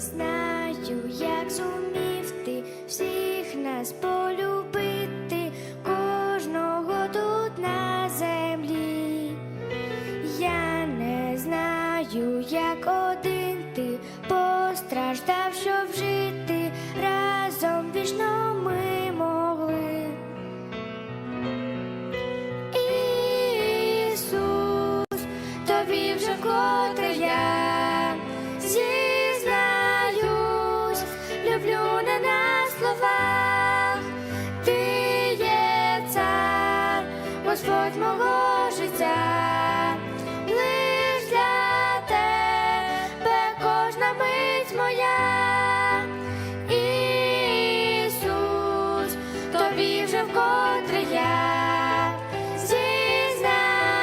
знаю, як зумів ти всіх нас полюбити, кожного тут на землі. Я не знаю, як. Мого життя, лиш для тебе кожна мить моя. Ісус, тобі вже вкотре я. Зізнаюсь,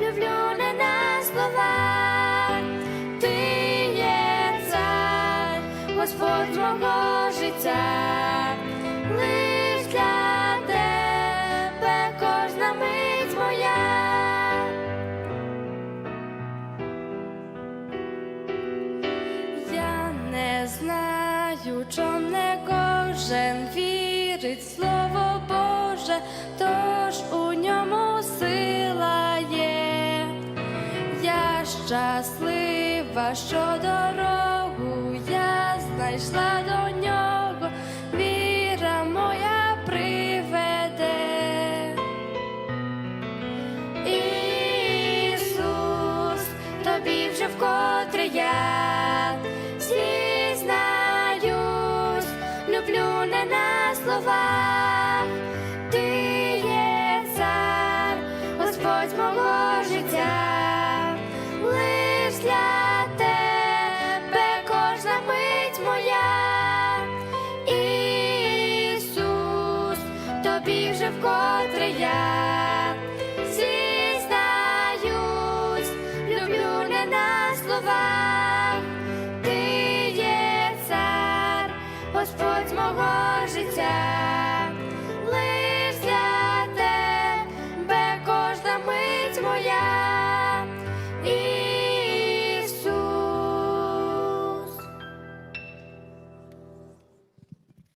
люблю не на ти є цар, Господь мого життя, чом не кожен вірить слово Боже, тож у ньому сила є. Я щаслива, що дорогу я знайшла до нього, віра моя приведе. Ісус, тобі вже вкотре я люблю не на словах, ти є цар, Господь мого життя, лиш для тебе кожна мить моя. Ісус, тобі вже вкотре я. Зізнаюсь, люблю не на словах, мого життя, лиш для тебе кожна мить моя.